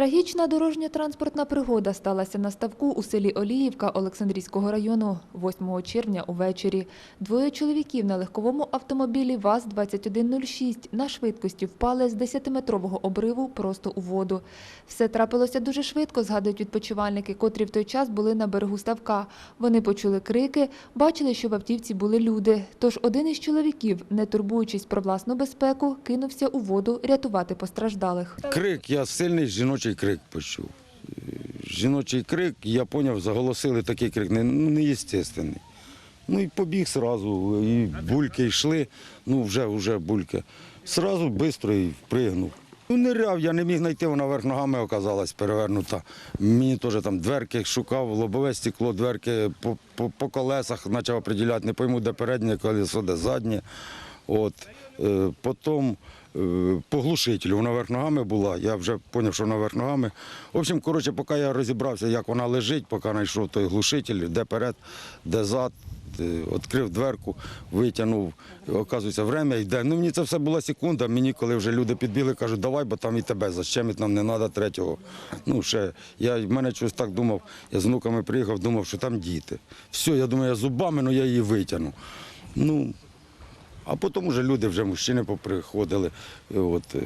Трагічна дорожньо-транспортна пригода сталася на ставку у селі Оліївка Олександрійського району 8 червня увечері. Двоє чоловіків на легковому автомобілі ВАЗ-2106 на швидкості впали з 10-метрового обриву просто у воду. Все трапилося дуже швидко, згадують відпочивальники, котрі в той час були на берегу ставка. Вони почули крики, бачили, що в автівці були люди. Тож один із чоловіків, не турбуючись про власну безпеку, кинувся у воду рятувати постраждалих. Крик, я сильний жіночий крик почув. Е, Жіночий крик, я зрозумів, заголосили такий крик, не, ну, неестественний. Ну і побіг одразу, і бульки йшли, ну вже, вже бульки. Сразу швидко і впригнув. Ну, ниряв, я не міг знайти, вона верх ногами оказалась перевернута. Мені теж там дверки шукав, лобове стекло, дверки по, по, по колесах почав определяти, не пойму, де переднє колесо, де заднє. От. Е, потім е, по глушителю, вона верх ногами була, я вже зрозумів, що вона верх ногами. В общем, коротше, поки я розібрався, як вона лежить, поки знайшов той глушитель, де перед, де зад, е, відкрив дверку, витягнув, оказується, время йде. Ну, мені це все була секунда, мені коли вже люди підбігли, кажуть, давай, бо там і тебе защемить, нам не треба третього. Ну, ще, я в мене щось так думав, я з внуками приїхав, думав, що там діти. Все, я думаю, я зубами, ну я її витягну. Ну, а потім вже люди, вже мужчини поприходили. От, е,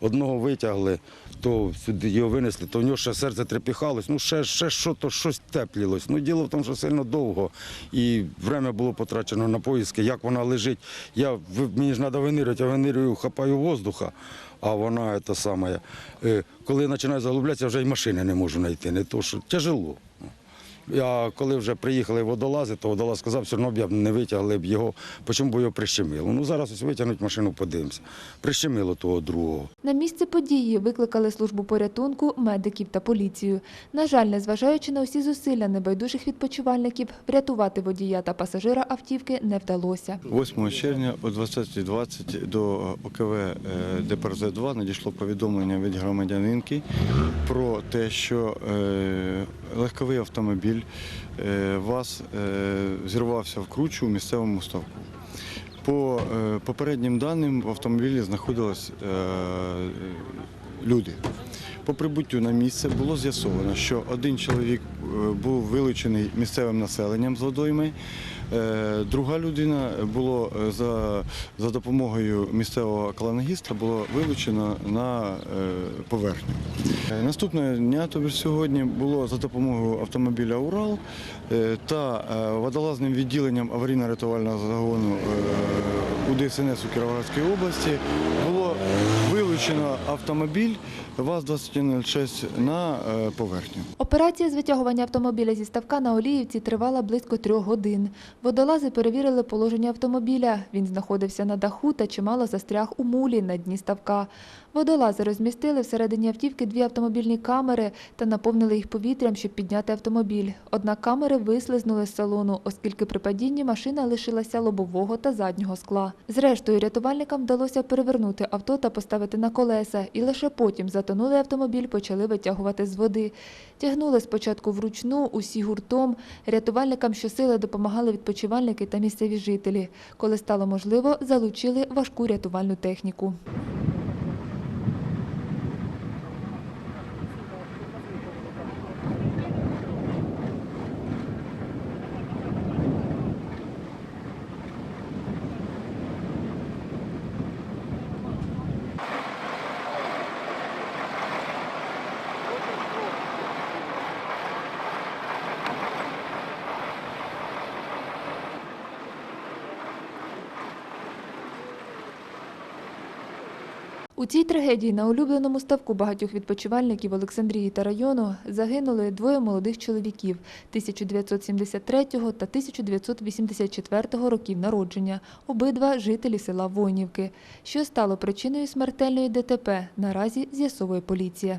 одного витягли, то сюди його винесли, то в нього ще серце трепіхалось, ну ще, ще що то щось теплілось. Ну діло в тому, що сильно довго. І время було потрачено на поїздки, як вона лежить. Я, мені ж треба винирювати, я винирюю, хапаю воздуха, а вона це саме. е, Коли починаю заглублятися, вже й машини не можу знайти. Не то, що тяжело. А коли вже приїхали водолази, то водолаз сказав, що все одно б я не витягли б його, почому б його прищемило. Ну зараз ось витягнуть машину, подивимося. Прищемило того другого. На місце події викликали службу порятунку, медиків та поліцію. На жаль, незважаючи на усі зусилля небайдужих відпочивальників, врятувати водія та пасажира автівки не вдалося. 8 червня о 20.20 до ОКВ е, ДПРЗ-2 надійшло повідомлення від громадянинки про те, що е, легковий автомобіль е, ВАЗ е, зірвався в кручу у місцевому ставку. По е, попереднім даним в автомобілі знаходились люди. По прибуттю на місце було з'ясовано, що один чоловік е, був вилучений місцевим населенням з водойми, е, друга людина було е, за, за допомогою місцевого аквалангіста було вилучено на поверхню. Наступного дня, тобто сьогодні, було за допомогою автомобіля Урал та водолазним відділенням аварійно-рятувального загону е, УДСНС у Кіровоградській області було вилучено автомобіль ВАЗ-2106 на е, поверхню. Операція з витягування автомобіля зі ставка на Оліївці тривала близько трьох годин. Водолази перевірили положення автомобіля. Він знаходився на даху та чимало застряг у мулі на дні ставка. Водолази розмістили всередині автівки дві автомобільні камери та наповнили їх повітрям, щоб підняти автомобіль. Однак камери вислизнули з салону, оскільки при падінні машина лишилася лобового та заднього скла. Зрештою, рятувальникам вдалося перевернути авто та поставити колеса, і лише потім затонулий автомобіль почали витягувати з води. Тягнули спочатку вручну, усі гуртом. Рятувальникам щосили допомагали відпочивальники та місцеві жителі. Коли стало можливо, залучили важку рятувальну техніку. У цій трагедії на улюбленому ставку багатьох відпочивальників Олександрії та району загинули двоє молодих чоловіків 1973 та 1984 років народження, обидва жителі села Войнівки. Що стало причиною смертельної ДТП, наразі з'ясовує поліція.